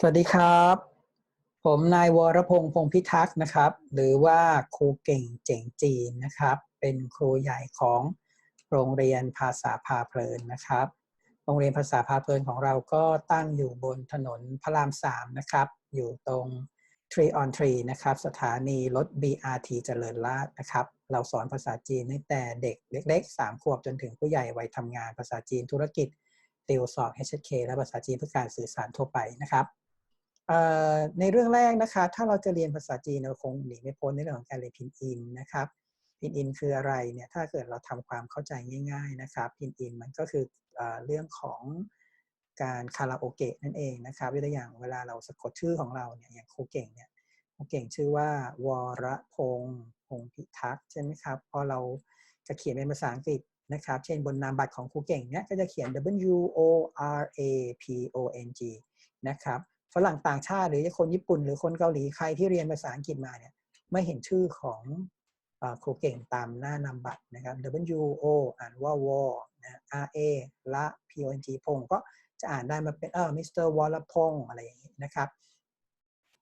สวัสดีครับ ผมนายวรพงษ์พงษ์พิทักษ์นะครับ หรือว่าครูเก่งเจ๋งจีนนะครับ เป็นครูใหญ่ของโรงเรียนภาษาพาเพลินนะครับ โรงเรียนภาษาพาเพลินของเราก็ตั้งอยู่บนถนนพระรามสามนะครับ อยู่ตรง Tree on Tree นะครับ สถานีรถ BRT เจริญราษฎร์นะครับ เราสอนภาษาจีนตั้งแต่เด็กเล็กๆ 3 ขวบจนถึงผู้ใหญ่วัยทำงานภาษาจีนธุรกิจติวสอบ HSK และภาษาจีนเพื่อการสื่อสารทั่วไปนะครับ ในเรื่องแรกนะคะ ถ้าเราจะเรียนภาษาจีนเราคงหนีไม่พ้นในเรื่องของการเรียนพินอินนะครับพินอินคืออะไรเนี่ยถ้าเกิดเราทำความเข้าใจง่าย ๆนะครับพินอินมันก็คือเรื่องของการคาราโอเกะนั่นเองนะครับตัวอย่างเวลาเราสะกดชื่อของเราเนี่ยอย่างครูเก่งเนี่ยครูเก่งชื่อว่าวรพงษ์พงพิทักษ์ใช่ไหมครับพอเราจะเขียนเป็นภาษาอังกฤษนะครับเช่นบนนามบัตรของครูเก่งเนี่ยก็จะเขียน W O R A P O N G นะครับ ฝรั่งต่างชาติหรือคนญี่ปุ่น หรือคนเกาหลีใครที่เรียนภาษาอังกฤษมาเนี่ยไม่เห็นชื่อของครูเก่งตามหน้านามบัตรนะครับ W O อ่านว่าวอนะ R A ละ P O N G พงก็จะอ่านได้มาเป็นเออมิสเตอร์วอลพงอะไรอย่างนี้นะครับ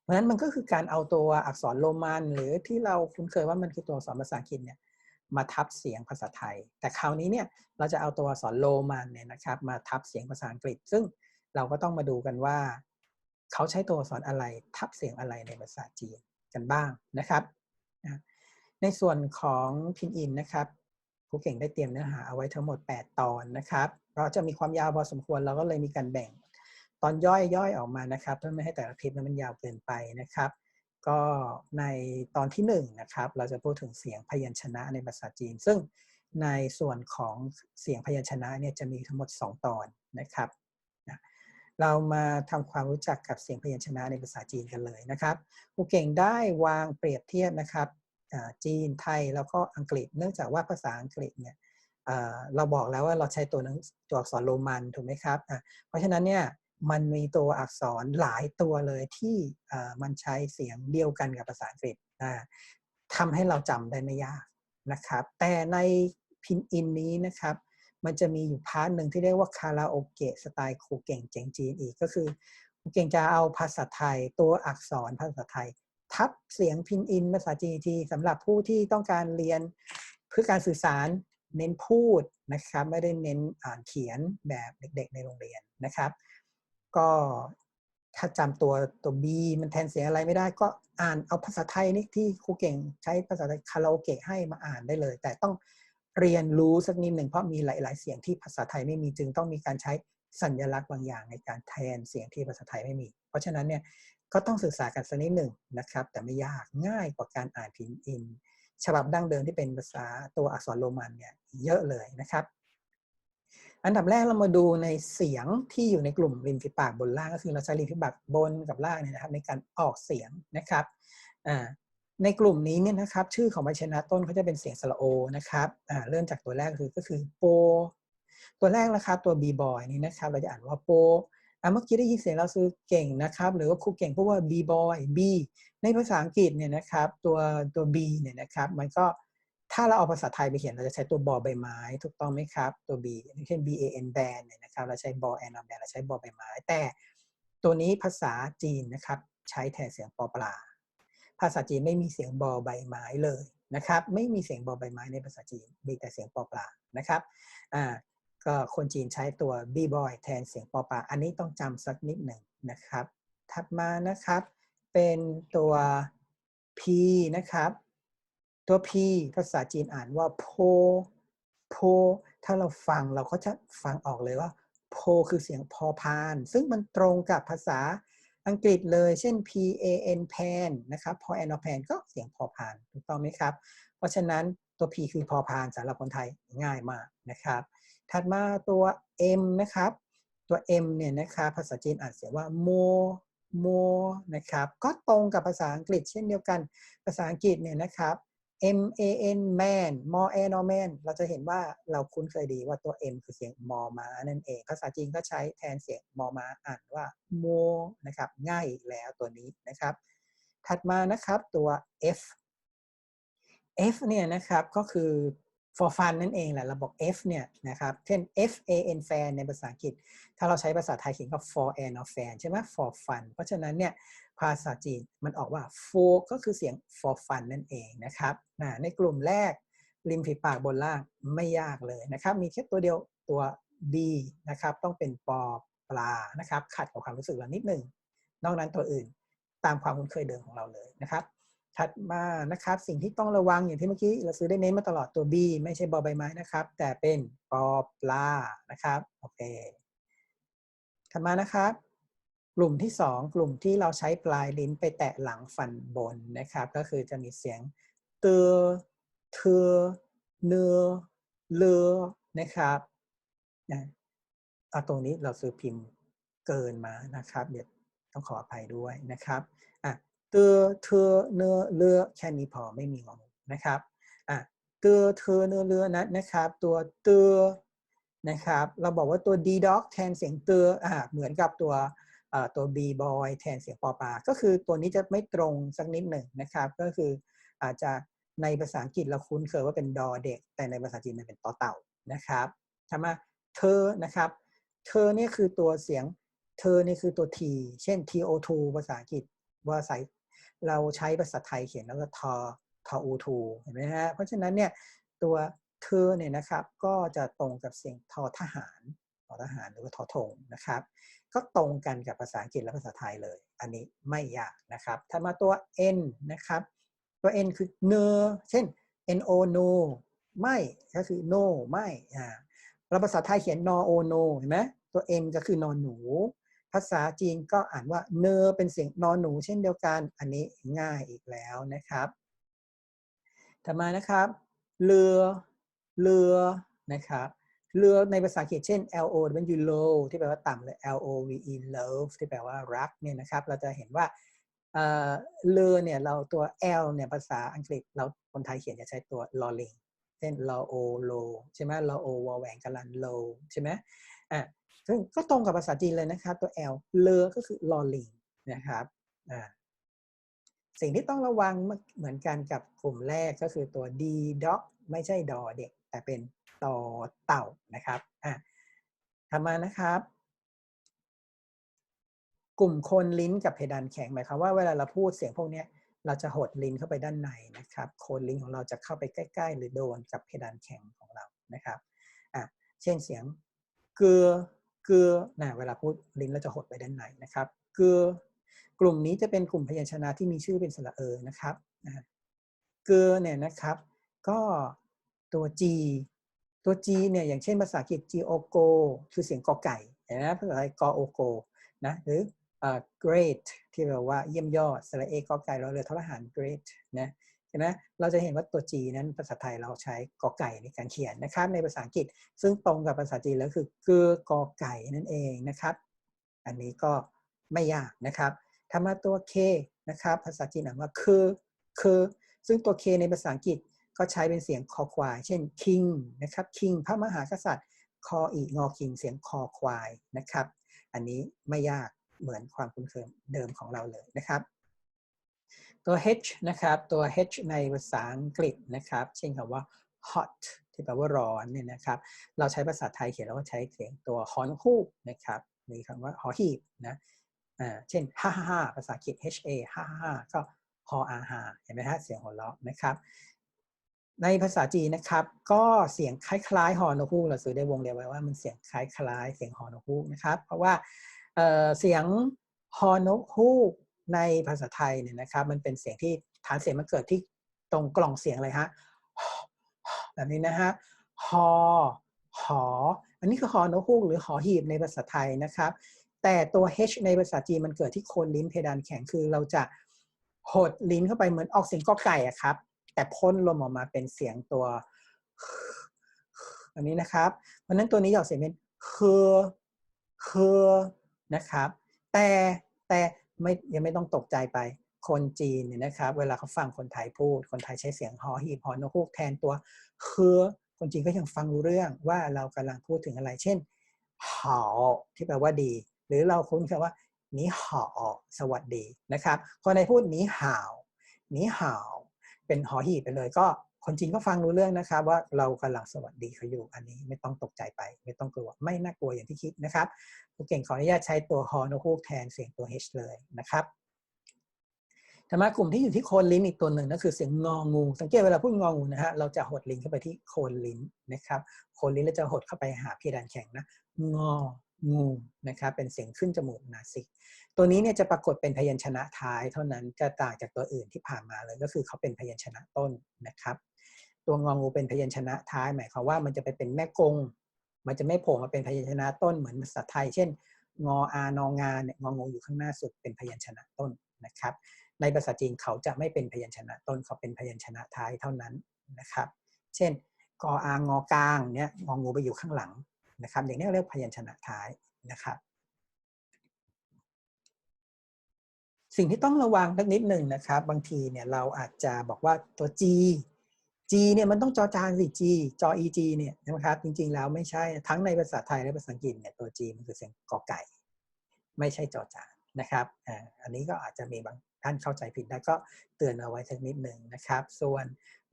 เพราะฉะนั้นมันก็คือการเอาตัวอักษรโรมัน หรือที่เราคุ้นเคยว่ามันคือตัวอักษรภาษาอังกฤษเนี่ยมาทับเสียงภาษาไทย แต่คราวนี้เนี่ยเราจะเอาตัวอักษรโรมันเนี่ยนะครับมาทับเสียงภาษาอังกฤษ ซึ่งเราก็ต้องมาดูกันว่า เขาใช้ตัวอักษรอะไรทับเสียงอะไรในภาษาจีนกันบ้างนะครับ ในส่วนของพินอินนะครับผู้เก่งได้เตรียมเนื้อหาเอาไว้ทั้งหมด 8 ตอนนะครับ เพราะจะมีความยาวพอสมควรเราก็เลยมีการแบ่งตอนย่อยย่อยออกมานะครับเพื่อไม่ให้แต่ละคลิปมันยาวเกินไปนะครับ ก็ในตอนที่1นนะครับเราจะพูดถึงเสียงพยัญชนะในภาษาจีน ซึ่งในส่วนของเสียงพยัญชนะเนี่ยจะมีทั้งหมด 2 ตอนนะครับ เรามาทำความรู้จักกับเสียงพยัญชนะในภาษาจีนกันเลยนะครับครูเก่งได้วางเปรียบเทียบนะครับจีนไทยแล้วก็อังกฤษ เนื่องจากว่าภาษาอังกฤษเนี่ยเราบอกแล้วว่าเราใช้ตัวหนังตัวอักษรโรมันถูกไหมครับ เพราะฉะนั้นเนี่ยมันมีตัวอักษรหลายตัวเลยที่มันใช้เสียงเดียวกันกับภาษาอังกฤษทำให้เราจำได้ไม่ยากนะครับ แต่ในพินอินนี้นะครับ มันจะมีอยู่พาร์ทหนึ่งที่เรียกว่าคาราโอเกะสไตล์ครูเก่งเจ๋งจีนอีกก็คือครูเก่งจะเอาภาษาไทย ตัวอักษรภาษาไทย ทับเสียงพินอินภาษาจีนทีสำหรับผู้ที่ต้องการเรียนเพื่อการสื่อสารเน้นพูดนะครับไม่ได้เน้นอ่านเขียนแบบเด็ก ๆ ในโรงเรียนนะครับ ก็ถ้าจำตัวตัว B มันแทนเสียงอะไรไม่ได้ก็อ่านเอาภาษาไทยนี่ที่ครูเก่งใช้ภาษาไทยคาราโอเกะให้มาอ่านได้เลย แต่ต้อง เรียนรู้สักนิดหนึ่งเพราะมีหลาย ๆ เสียงที่ภาษาไทยไม่มีจึงต้องมีการใช้สัญลักษณ์บางอย่างในการแทนเสียงที่ภาษาไทยไม่มี เพราะฉะนั้นเนี่ยก็ต้องศึกษากันสักนิดหนึ่งนะครับ แต่ไม่ยากง่ายกว่าการอ่านพิมพ์อิน ฉบับดั้งเดิมที่เป็นภาษาตัวอักษรโรมันเนี่ยเยอะเลยนะครับ อันดับแรกเรามาดูในเสียงที่อยู่ในกลุ่มริมฝีปากบนล่างก็คือเราใช้ริมฝีปากบนกับล่างเนี่ยนะครับ ในการออกเสียงนะครับอ่า ในกลุ่มนี้เนี่ยนะครับชื่อของพยัญชนะต้นเขาจะเป็นเสียงสระโอนะครับเริ่มจากตัวแรกคือก็คือโป ตัวแรกนะครับตัว b boy นี่นะครับเราจะอ่านว่าโปอ่าเมื่อกี้ได้ยินเสียงเราซื้อเก่งนะครับ หรือว่าครูเก่งพูดว่า b boy b ในภาษาอังกฤษเนี่ยนะครับตัวตัว b เนี่ยนะครับมันก็ถ้าเราเอาภาษาไทยไปเขียนเราจะใช้ตัวบอใบไม้ ถูกต้องไหมครับ ตัว b เช่น b a n band เนี่ยนะครับเราใช้บอแอนอแบนเราใช้บอใบไม้ แต่ตัวนี้ภาษาจีนนะครับใช้แทนเสียงปอปลา ภาษาจีนไม่มีเสียงบอใบไม้เลยนะครับ ไม่มีเสียงบอใบไม้ในภาษาจีน มีแต่เสียงปอปลานะครับอ่าก็คนจีนใช้ตัวบีบอยแทนเสียงปอปลาอันนี้ต้องจำสักนิดหนึ่งนะครับ ถัดมานะครับ เป็นตัว P นะครับ ตัว P ภาษาจีนอ่านว่าโพโพถ้าเราฟังเราก็จะฟังออกเลยว่าโพคือเสียงพอพาน ซึ่งมันตรงกับภาษา อังกฤษเลยเช่น p a n pan นะครับพอ n อ pan ก็เสียงพอพานถูกต้องไหมครับ เพราะฉะนั้นตัว p คือพอพานสำหรับคนไทยง่ายมากนะครับ ถัดมาตัว m นะครับ ตัว m เนี่ยนะครับภาษาจีนอ่านเสียงว่า more more นะครับ ก็ตรงกับภาษาอังกฤษเช่นเดียวกันภาษาอังกฤษเนี่ยนะครับ M A N man more a n or man เราจะเห็นว่าเราคุ้นเคยดีว่าตัว M คือเสียงมอมานั่นเอง ภาษาจีนก็ใช้แทนเสียงมอมาอ่านว่า more นะครับ ง่ายแล้วตัวนี้นะครับ ถัดมานะครับตัว F F เนี่ยนะครับก็คือ for fun นั่นเองแหละเราบอก f เนี่ยนะครับเช่น f a n fan ในภาษาอังกฤษ ถ้าเราใช้ภาษาไทยเขียนก็ for an or fan ใช่ไหม for fun เพราะฉะนั้นเนี่ย ภาษาจีนมันออกว่า for ก็คือเสียง for fun นั่นเองนะครับในกลุ่มแรกริมฝีปากบนล่างไม่ยากเลยนะครับ มีแค่ตัวเดียวตัว b นะครับต้องเป็นปอปลานะครับ ขัดกับความรู้สึกเรานิดหนึ่งนอกนั้นตัวอื่นตามความคุ้นเคยเดิมของเราเลยนะครับ ถัดมานะครับสิ่งที่ต้องระวังอย่างที่เมื่อกี้เราซื้อได้เน้นมาตลอดตัว B ไม่ใช่บอใบไม้นะครับ แต่เป็นปอปลานะครับโอเคถัดมานะครับ กลุ่มที่ 2 กลุ่มที่เราใช้ปลายลิ้นไปแตะหลังฟันบนนะครับ ก็คือจะมีเสียงเตอเธอเนื้อเลือนะครับเอาตรงนี้เราซื้อพิมพ์เกินมานะครับ เดี๋ยวต้องขออภัยด้วยนะครับอะเตอเธอเนื้อเลือแค่นี้พอไม่มีงองูนะครับอะเตอเธอเนื้อเลือนะนะครับ ตัวเตอนะครับ เราบอกว่าตัว d dog แทนเสียงเตออะเหมือนกับตัว ตัว b boy แทนเสียงปอปลา ก็คือตัวนี้จะไม่ตรงสักนิดหนึ่งนะครับ ก็คืออาจจะในภาษาอังกฤษเราคุ้นเคยว่าเป็นดอเด็ก แต่ในภาษาจีนมันเป็นต่อเต่านะครับทำมาเธอนะครับ เธอเนี่ยคือตัวเสียงเธอนี่คือตัว t เช่น to2 ภาษาอังกฤษว่าใส่เราใช้ภาษาไทยเขียนแล้วก็ทอทอ u2 เห็นไหมฮะ เพราะฉะนั้นเนี่ยตัวเธอเนี่ยนะครับก็จะตรงกับเสียงทอทหารทอทหารหรือว่าทอทงนะครับ ก็ตรงกันกับภาษาอังกฤษและภาษาไทยเลย อันนี้ไม่ยากนะครับถ้ามาตัว n นะครับ ตัว n คือเนอเช่น no no ไม่ก็คือ no ไม่อ่าเราภาษาไทยเขียน no o no เห็นไหมตัว n ก็คือนอนหนู ภาษาจีนก็อ่านว่าเนอเป็นเสียงนอนหนู เช่นเดียวกัน อันนี้ง่ายอีกแล้วนะครับต่อมานะครับ เรือ เรือนะครับ เรือในภาษาอังกฤษเช่น L O W low ที่แปลว่าต่ำเลย L O V E love ที่แปลว่ารักเนี่ยนะครับ เราจะเห็นว่าเรือเนี่ยเราตัว L เนี่ยภาษาอังกฤษเราคนไทยเขียนจะใช้ตัวลอลิงเช่นลอโอโลใช่ไหมลอโอวอแหวนกลันโลใช่ไหมอะซึ่งก็ตรงกับภาษาจีนเลยนะครับ ตัว L เลอก็คือลอลิงนะครับอ่าสิ่งที่ต้องระวังเหมือนกันกับกลุ่มแรกก็คือตัว D dog ไม่ใช่ดอเด็ก แต่เป็น ต่อเต่านะครับอะทำมานะครับ กลุ่มโคนลิ้นกับเพดานแข็งหมายความว่าเวลาเราพูดเสียงพวกนี้เราจะหดลิ้นเข้าไปด้านในนะครับโคนลิ้นของเราจะเข้าไปใกล้ ๆ หรือโดนกับเพดานแข็งของเรานะครับอะเช่นเสียงเกลือเกลือนะเวลาพูดลิ้นเราจะหดไปด้านในนะครับเกลือกลุ่มนี้จะเป็นกลุ่มพยัญชนะที่มีชื่อเป็นสระเออนะครับเกลือเนี่ยนะครับ ก็ตัว G ตัว G เนี่ยอย่างเช่นภาษาอังกฤษ G O G O คือเสียงกอไก่นะภาษาไทยกอโอโกนะหรือ great ที่แปลว่าเยี่ยมยอดสระเอกอไก่เราเรือทหาร great นะใช่ไหมเราจะเห็นว่าตัว G นั้นภาษาไทยเราใช้กอไก่ในการเขียนนะครับ ในภาษาอังกฤษ ซึ่งตรงกับภาษาจีนแล้วคือเกือกอไก่นั่นเองนะครับ อันนี้ก็ไม่ยากนะครับถ้ามาตัว K นะครับ ภาษาจีนอ่านว่าคือคือซึ่งตัว K ในภาษาอังกฤษ ก็ใช้เป็นเสียงคอควาย เช่น king นะครับ king พระมหากษัตริย์คออีงอคิงเสียงคอควายนะครับ อันนี้ไม่ยากเหมือนความคุ้นเคยเดิมของเราเลยนะครับ ตัว h นะครับตัว h ในภาษาอังกฤษนะครับ เช่นคำว่า hot ที่แปลว่าร้อนเนี่ยนะครับ เราใช้ภาษาไทยเขียนแล้วก็ใช้เสียงตัวฮอนฮูกนะครับมีคำว่าหอหีบนะอ่าเช่นฮ่าฮ่าภาษาอังกฤษ h a ฮ่าฮ่าฮ่าก็ฮออาฮาเห็นไหมฮะเสียงหัวเราะนะครับ ในภาษาจีนนะครับ ก็เสียงคล้ายๆฮอนฮูกเราซื้อได้วงเรียกไว้ว่ามันเสียงคล้ายๆ เสียงฮอนฮูกนะครับ เพราะว่าเสียงฮอนฮูกในภาษาไทยเนี่ยนะครับ มันเป็นเสียงที่ฐานเสียงมันเกิดที่ตรงกล่องเสียงเลยฮะแบบนี้นะฮะฮอหอ อันนี้คือฮอนฮูกหรือหอหีบในภาษาไทยนะครับ แต่ตัว h ในภาษาจีนมันเกิดที่โคนลิ้นเพดานแข็งคือเราจะหดลิ้นเข้าไปเหมือนออกเสียงกอไก่อะครับ แต่พ่นลมออกมาเป็นเสียงตัวอันนี้นะครับ เพราะนั้นตัวนี้ออกเสียงเป็นเคอเคอนะครับ แต่แต่ไม่ยังไม่ต้องตกใจไป คนจีนเนี่ยนะครับ เวลาเขาฟังคนไทยพูด คนไทยใช้เสียงฮอหีบฮอนกฮูกแทนตัวเคอคนจีนก็ยังฟังรู้เรื่องว่าเรากำลังพูดถึงอะไร เช่นหาที่แปลว่าดี หรือเราคุ้นคำว่านีหาสวัสดีนะครับ คนในพูดนีหาวนีหาว เป็นหอหีบไปเลย ก็คนจีนก็ฟังรู้เรื่องนะครับ ว่าเรากำลังสวัสดีเขาอยู่อันนี้ไม่ต้องตกใจไป ไม่ต้องกลัวไม่น่ากลัวอย่างที่คิดนะครับครูเก่งขออนุญาตใช้ตัวฮอนฮูกแทนเสียงตัว H เลยนะครับธรรมะกลุ่มที่อยู่ที่โคนลิ้นอีกตัวหนึ่งนั่นคือเสียงงองู สังเกตเวลาพูดงองูนะฮะเราจะหดลิ้นเข้าไปที่โคนลิ้นนะครับ โคนลิ้นเราจะหดเข้าไปหาเพดานแข็งนะงอ งูนะครับเป็นเสียงขึ้นจมูกนาสิก ตัวนี้เนี่ยจะปรากฏเป็นพยัญชนะท้าย เท่านั้นจะต่างจากตัวอื่นที่ผ่านมาเลยก็คือเขาเป็นพยัญชนะต้นนะครับ ตัวงองูเป็นพยัญชนะท้าย หมายความว่ามันจะไปเป็นแม่กง มันจะไม่โผล่มาเป็นพยัญชนะต้นเหมือนภาษาไทย เช่น งออานองานเนี่ยงองูอยู่ข้างหน้าสุดเป็นพยัญชนะต้นนะครับ ในภาษาจีนเขาจะไม่เป็นพยัญชนะต้นเขาเป็นพยัญชนะท้ายเท่านั้นนะครับ เช่นกออางอกลางเนี่ยงองูไปอยู่ข้างหลัง นะครับอย่างนี้เรียกพยัญชนะท้ายนะครับ สิ่งที่ต้องระวังสักนิดหนึ่งนะครับ บางทีเนี่ยเราอาจจะบอกว่าตัว G G เนี่ยมันต้องจอจานสิ G จอ EG เนี่ยนะครับจริงๆแล้วไม่ใช่ทั้งในภาษาไทยและภาษาอังกฤษเนี่ยตัว G มันคือเสียงกอไก่ ไม่ใช่จอจานนะครับอันนี้ก็อาจจะมีบางท่านเข้าใจผิดได้ก็เตือนเอาไว้สักนิดหนึ่งนะครับ ส่วน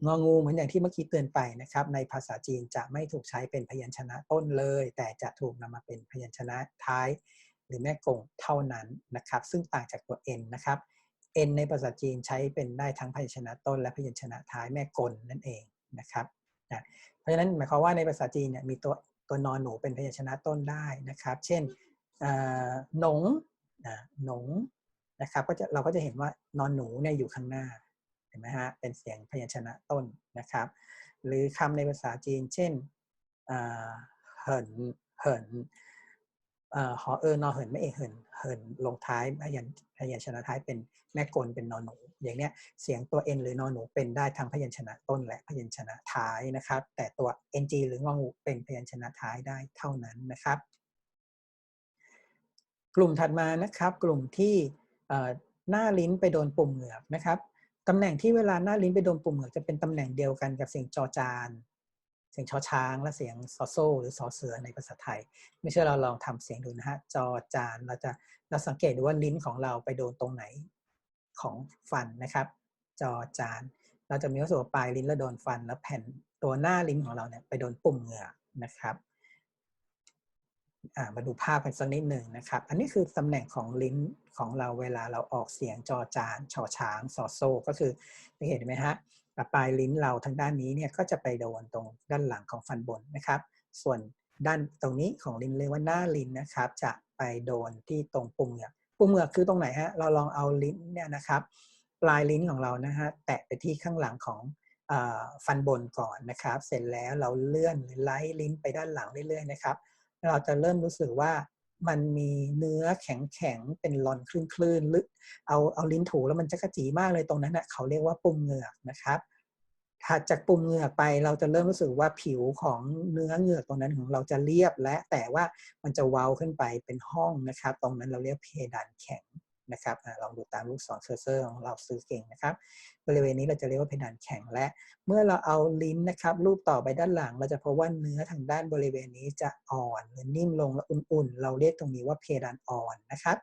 งองูเหมือนอย่างที่เมื่อกี้เตือนไปนะครับ ในภาษาจีนจะไม่ถูกใช้เป็นพยัญชนะต้นเลย แต่จะถูกนำมาเป็นพยัญชนะท้าย หรือแม่กงเท่านั้นนะครับ ซึ่งต่างจากตัว n นะครับ n ในภาษาจีนใช้เป็นได้ทั้งพยัญชนะต้น และพยัญชนะท้ายแม่กลนั่นเองนะครับนะเพราะฉะนั้นหมายความว่าในภาษาจีนเนี่ยมีตัวตัวนอนหนูเป็นพยัญชนะต้นได้นะครับ เช่นหนงหนงนะครับก็จะเราก็จะเห็นว่านอนหนูเนี่ยอยู่ข้างหน้า เห็นไหมฮะเป็นเสียงพยัญชนะต้นนะครับ หรือคำในภาษาจีน เช่นเหินเหินหอเออนอเหินไม่เอเหินเหินลงท้ายพยัญพยัญชนะท้ายเป็นแม่กลเป็นนอนหนู อย่างเนี้ยเสียงตัว n หรือนอนหนูเป็นได้ทั้งพยัญชนะต้นและพยัญชนะท้ายนะครับ แต่ตัว ng หรืององูเป็นพยัญชนะท้ายได้เท่านั้นนะครับ กลุ่มถัดมานะครับ กลุ่มที่หน้าลิ้นไปโดนปุ่มเหงือกนะครับ ตำแหน่งที่เวลาหน้าลิ้นไปโดนปุ่มเหงือกจะเป็นตำแหน่งเดียวกันกับเสียงจอจาน เสียงชอช้างและเสียงซอโซหรือซอเสือในภาษาไทย ไม่เชื่อเราลองทำเสียงดูนะฮะจอจานเราจะเราสังเกตดูว่าลิ้นของเราไปโดนตรงไหนของฟันนะครับ จอจาน เราจะมีวัสดุปลายลิ้นแล้วโดนฟันแล้วแผ่นตัวหน้าลิ้นของเราเนี่ยไปโดนปุ่มเหงือกนะครับ มาดูภาพกันสักนิดหนึ่งนะครับ อันนี้คือตำแหน่งของลิ้นของเราเวลาเราออกเสียงจอจานชอช้างสอโซก็คือเห็นไหมฮะปลายลิ้นเราทางด้านนี้เนี่ยก็จะไปโดนตรงด้านหลังของฟันบนนะครับ ส่วนด้านตรงนี้ของลิ้นเรียกว่าหน้าลิ้นนะครับ จะไปโดนที่ตรงปุ่มเหงือกปุ่มเหงือกคือตรงไหนฮะเราลองเอาลิ้นเนี่ยนะครับ ปลายลิ้นของเรานะฮะแตะไปที่ข้างหลังของฟันบนก่อนนะครับ เสร็จแล้วเราเลื่อนหรือไล่ลิ้นไปด้านหลังเรื่อยๆนะครับ เราจะเริ่มรู้สึกว่ามันมีเนื้อแข็งแข็งเป็นลอนคลื่นๆลึกเอาเอาลิ้นถูแล้วมันจะกระจีมากเลยตรงนั้นนะเขาเรียกว่าปุ่มเหงือกนะครับถัดจากปุ่มเหงือกไปเราจะเริ่มรู้สึกว่าผิวของเนื้อเหงือกตรงนั้นของเราจะเรียบและแต่ว่ามันจะเว้าขึ้นไปเป็นห้องนะครับ ตรงนั้นเราเรียกเพดานแข็ง นะครับลองดูตามลูกศรเคอร์เซอร์ของเราซื้อเก่งนะครับ บริเวณนี้เราจะเรียกว่าเพดานแข็งและ เมื่อเราเอาลิ้นนะครับรูปต่อไปด้านหลัง เราจะพบว่าเนื้อทางด้านบริเวณนี้จะอ่อนหรือนิ่มลงและอุ่นๆ เราเรียกตรงนี้ว่าเพดานอ่อนนะครับ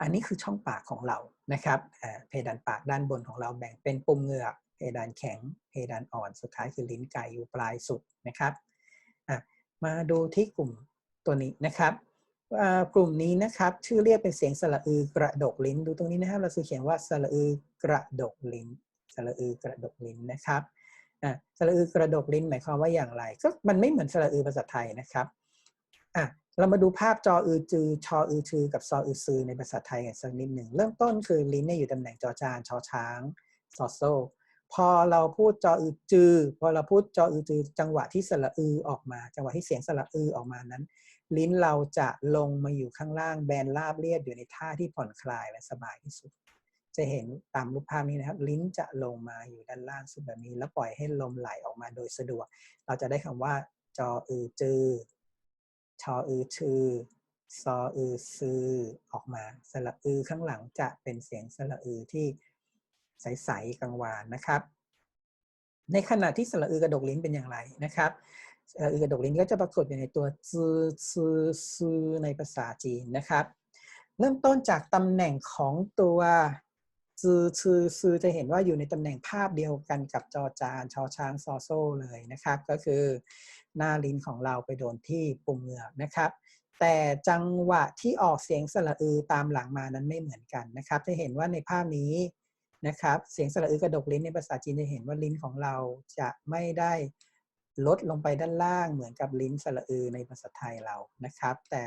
อันนี้คือช่องปากของเรานะครับเพดานปากด้านบนของเราแบ่งเป็นปุ่มเหงือกเพดานแข็ง เพดานอ่อน สุดท้ายคือลิ้นไก่อยู่ปลายสุดนะครับ มาดูที่กลุ่มตัวนี้นะครับ กลุ่มนี้นะครับ ชื่อเรียกเป็นเสียงสระอือกระดกลิ้น ดูตรงนี้นะครับ เราคือเขียนว่าสระอือกระดกลิ้นสระอือกระดกลิ้นนะครับสระอือกระดกลิ้นหมายความว่าอย่างไร ก็มันไม่เหมือนสระอือภาษาไทยนะครับอะเรามาดูภาพจออือจือ ชออือชือ กับซออือซือในภาษาไทยกันสักนิดหนึ่ง เริ่มต้นคือลิ้นเนี่ยอยู่ตำแหน่งจอจานชอช้างซอโซ พอเราพูดจออือจือ พอเราพูดจออือจือ จังหวะที่สระอือออกมา จังหวะที่เสียงสระอือออกมานั้น ลิ้นเราจะลงมาอยู่ข้างล่างแบนราบเรียบอยู่ในท่าที่ผ่อนคลายและสบายที่สุด จะเห็นตามรูปภาพนี้นะครับ ลิ้นจะลงมาอยู่ด้านล่างสุดแบบนี้ แล้วปล่อยให้ลมไหลออกมาโดยสะดวก เราจะได้คำว่า จออือจือชออือชือซออือซือออกมาสระอือข้างหลังจะเป็นเสียงสระอือที่ใสๆกังวานนะครับ ในขณะที่สระอือกระดกลิ้นเป็นอย่างไรนะครับ อือกระดกลิ้นก็จะปรากฏอยู่ในตัวซือซือซือในภาษาจีนนะครับ เริ่มต้นจากตำแหน่งของตัวซือซือซือจะเห็นว่าอยู่ในตำแหน่งภาพเดียวกันกับจอจานชอช้างซอโซ่เลยนะครับ ก็คือหน้าลิ้นของเราไปโดนที่ปุ่มเหงือกนะครับ แต่จังหวะที่ออกเสียงสระอือตามหลังมานั้นไม่เหมือนกันนะครับ จะเห็นว่าในภาพนี้นะครับ เสียงสระอือกระดกลิ้นในภาษาจีนจะเห็นว่าลิ้นของเราจะไม่ได้ ลดลงไปด้านล่างเหมือนกับลิ้นสระอือในภาษาไทยเรานะครับ แต่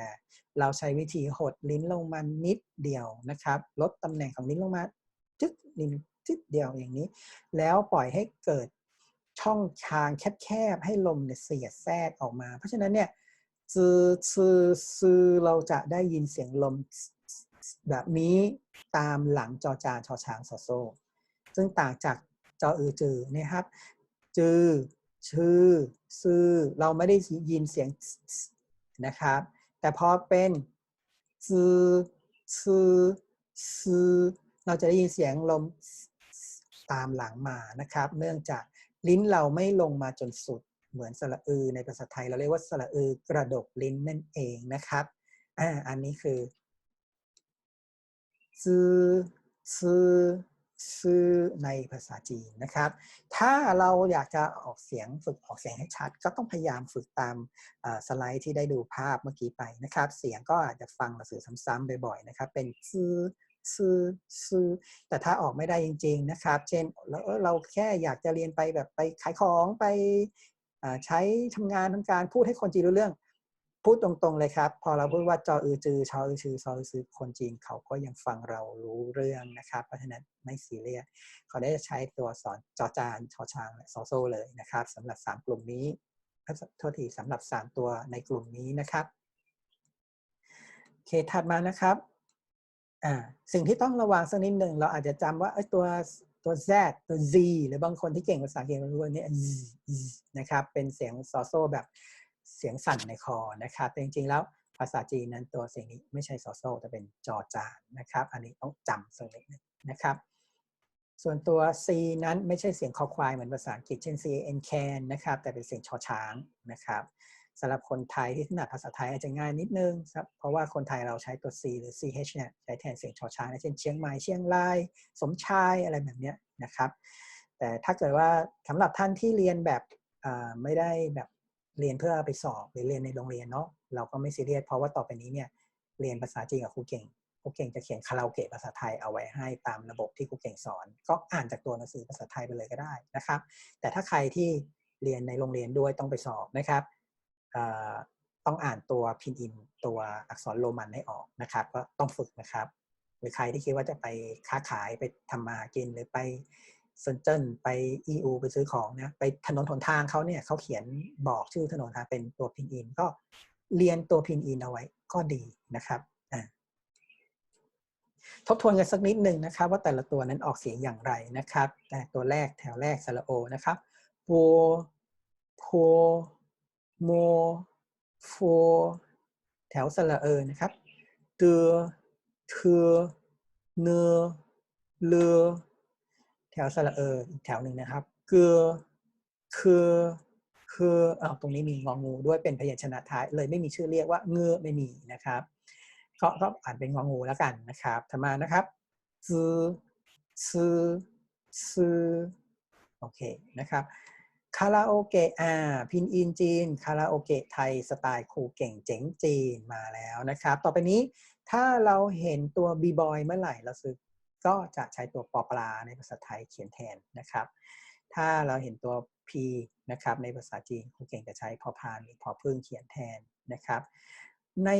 เราใช้วิธีหดลิ้นลงมานิดเดียวนะครับ ลดตำแหน่งของลิ้นลงมาจึ๊กลิ้นจึ๊กเดียวอย่างนี้ แล้วปล่อยให้เกิดช่องทางแคบๆให้ลมเนี่ยเสียดแทรกออกมา เพราะฉะนั้นเนี่ยซือซือซือเราจะได้ยินเสียงลมแบบนี้ตามหลังจอจานชอช้างซอโซซึ่งต่างจากจออือจือนะครับจือ ชื่อซื่อเราไม่ได้ยินเสียงนะครับ แต่พอเป็นซือซือซือเราจะได้ยินเสียงลมตามหลังมานะครับ เนื่องจากลิ้นเราไม่ลงมาจนสุดเหมือนสระอือในภาษาไทย เราเรียกว่าสระอือกระดกลิ้นนั่นเองนะครับอ่าอันนี้คือซื้อซื้อ ซื้อในภาษาจีนนะครับ ถ้าเราอยากจะออกเสียงฝึกออกเสียงให้ชัด ก็ต้องพยายามฝึกตามสไลด์ที่ได้ดูภาพเมื่อกี้ไปนะครับ เสียงก็อาจจะฟังหนังสือซ้ำๆบ่อยๆนะครับ เป็นซื้อซื้อซื้อแต่ถ้าออกไม่ได้จริง ๆนะครับ เช่นเราเราแค่อยากจะเรียนไปแบบไปขายของไปใช้ทำงานทำการพูดให้คนจีนรู้เรื่อง พูดตรงๆเลยครับ พอเราพูดว่าจออือจือชออือชือซออือซือคนจีนเขาก็ยังฟังเรารู้เรื่องนะครับ เพราะฉะนั้นไม่ซีเรียสเขาได้ใช้ตัวสอนจอจานชอช้างและซอโซเลยนะครับสำหรับ 3 กลุ่มนี้โทษทีสำหรับ 3 ตัวในกลุ่มนี้นะครับเคถัดมานะครับอ่าสิ่งที่ต้องระวังสักนิดหนึ่งเราอาจจะจำว่าตัวตัว Z ตัว Z หรือบางคนที่เก่งภาษาอังกฤษรู้ว่านี่นะครับเป็นเสียงซอโซแบบ เสียงสั่นในคอนะครับแต่จริงๆแล้วภาษาจีนนั้นตัวเสียงนี้ไม่ใช่ซอโซแต่เป็นจอจานนะครับ อันนี้ต้องจำสักนิดนึงนะครับ ส่วนตัว C นั้นไม่ใช่เสียงคอควายเหมือนภาษาอังกฤษเช่น C N can นะครับ แต่เป็นเสียงชอช้างนะครับสำหรับคนไทยที่ถนัดภาษาไทยอาจจะง่ายนิดนึงครับเพราะว่าคนไทยเราใช้ตัว C หรือ CH เนี่ยใช้แทนเสียงชอช้างเช่นเชียงใหม่เชียงรายสมชายอะไรแบบนี้นะครับ แต่ถ้าเกิดว่าสำหรับท่านที่เรียนแบบไม่ได้แบบ เรียนเพื่อไปสอบหรือเรียนในโรงเรียนเนาะเราก็ไม่ซีเรียสเพราะว่าต่อไปนี้เนี่ยเรียนภาษาจีนกับครูเก่งครูเก่งจะเขียนคาราโอเกะภาษาไทยเอาไว้ให้ตามระบบที่ครูเก่งสอน ก็อ่านจากตัวหนังสือภาษาไทยไปเลยก็ได้นะครับ แต่ถ้าใครที่เรียนในโรงเรียนด้วยต้องไปสอบนะครับต้องอ่านตัวพินอินตัวอักษรโรมันให้ออกนะครับ ก็ต้องฝึกนะครับ หรือใครที่คิดว่าจะไปค้าขายไปทำมากินหรือไป เซนเจิ้นไป EU ไปซื้อของนะไปถนนหนทางเขาเนี่ยเขาเขียนบอกชื่อถนนทางเป็นตัวพินอิน ก็เรียนตัวพินอินเอาไว้ก็ดีนะครับทบทวนกันสักนิดหนึ่งนะครับ ว่าแต่ละตัวนั้นออกเสียงอย่างไรนะครับตัวแรกแถวแรกสระโอนะครับโวโพโมโฟแถวสระเออนะครับเตือเธอเนอเลอ ถวสระเอออีกแถวหนึ่งนะครับเกือคือคืออ้าตรงนี้มีงองูด้วยเป็นพยัญชนะท้ายเลยไม่มีชื่อเรียกว่าเงือไม่มีนะครับก็ก็อ่านเป็นงองูแล้วกันนะครับธรรมานะครับซือซือซือโอเคนะครับคาราโอเกะอ่าพินอินจีน คาราโอเกะไทยสไตล์ครูเก่งเจ๋งจีนมาแล้วนะครับ ต่อไปนี้ถ้าเราเห็นตัวบีบอยเมื่อไหร่เราซื้อ ก็จะใช้ตัวปอปลาในภาษาไทยเขียนแทนนะครับ ถ้าเราเห็นตัว P นะครับในภาษาจีนครูเก่งจะใช้พอพานหรือพอพึ่งเขียนแทนนะครับ ใน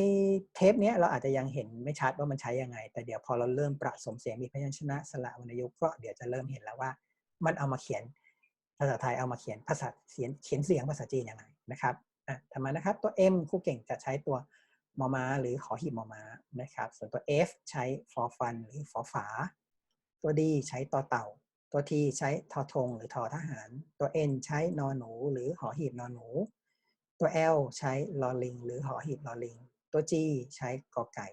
เทปนี้เราอาจจะยังเห็นไม่ชัดว่ามันใช้ยังไง แต่เดี๋ยวพอเราเริ่มประสมเสียงมีพยัญชนะสระวรรณยุกต์ก็เดี๋ยวจะเริ่มเห็นแล้วว่า มันเอามาเขียนภาษาไทยเอามาเขียนภาษาเขียนเขียนเสียงภาษาจีนยังไงนะครับอะทำไมนะครับตัว M ครูเก่งจะใช้ตัว มอมาหรือขอหีบมอมานะครับ ส่วนตัว F ใช้ฟอฟันหรือฟอฝา ตัว D ใช้ต่อเต่า ตัว T ใช้ทอทงหรือทอทหาร ตัว N ใช้นอนหนู หรือหอหีบนอนหนู ตัว L ใช้ลอลิง หรือหอหีบลอลิง ตัว G ใช้กอไก่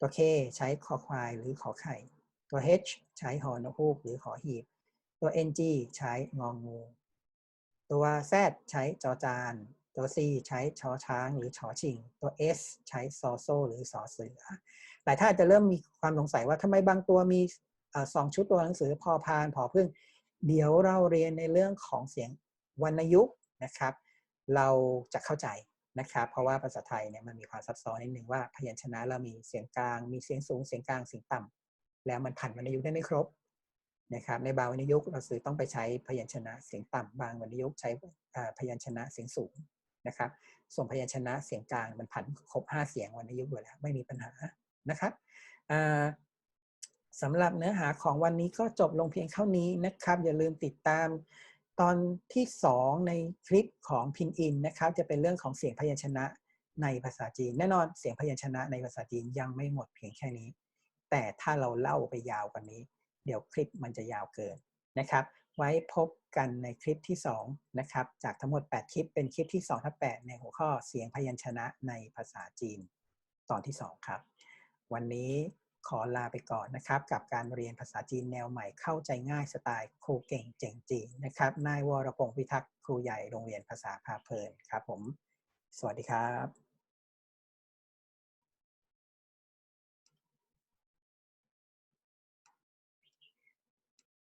ตัว K ใช้คอควายหรือขอไข่ ตัว H ใช้หอนกฮูกหรือหอหีบ ตัว ng ใช้งองูตัว z ใช้จอจาน ตัว c ใช้ชอช้างหรือชอชิง ตัว s ใช้ซอโซหรือสอเสือหลายท่านจะเริ่มมีความสงสัยว่าทำไมบางตัวมีอสองชุดตัวหนังสือพอพานพอพึ่ง เดี๋ยวเราเรียนในเรื่องของเสียงวรรณยุกต์นะครับ เราจะเข้าใจนะครับ เพราะว่าภาษาไทยเนี่ยมันมีความซับซ้อนนิดนึงว่าพยัญชนะเรามีเสียงกลาง มีเสียงสูงเสียงกลางเสียงต่ำแล้วมันผันวรรณยุกต์ได้ไม่ครบนะครับในบางวรรณยุกต์เราสือต้องไปใช้พยัญชนะเสียงต่ำบางวรรณยุกต์ใช้พยัญชนะเสียงสูง นะครับ ส่วนพยัญชนะเสียงกลางมันผันครบ 5 เสียงวรรณยุกต์อยู่แล้วไม่มีปัญหานะครับสำหรับเนื้อหาของวันนี้ก็จบลงเพียงเท่านี้นะครับ อย่าลืมติดตามตอนที่ 2 ในคลิปของพินอินนะครับ จะเป็นเรื่องของเสียงพยัญชนะในภาษาจีน แน่นอนเสียงพยัญชนะในภาษาจีนยังไม่หมดเพียงแค่นี้ แต่ถ้าเราเล่าไปยาวกว่านี้ เดี๋ยวคลิปมันจะยาวเกินนะครับ ไว้พบกันในคลิปที่ 2 นะครับ จากทั้งหมด 8 คลิปเป็นคลิปที่2ทับ8ในหัวข้อเสียงพยัญชนะในภาษาจีนตอนที่ 2 ครับ วันนี้ขอลาไปก่อนนะครับ กับการเรียนภาษาจีนแนวใหม่เข้าใจง่ายสไตล์ครูเก่งเจ๋งจีนนะครับ นายวรพงศ์พิทักษ์ครูใหญ่โรงเรียนภาษาพาเพลินครับผม สวัสดีครับ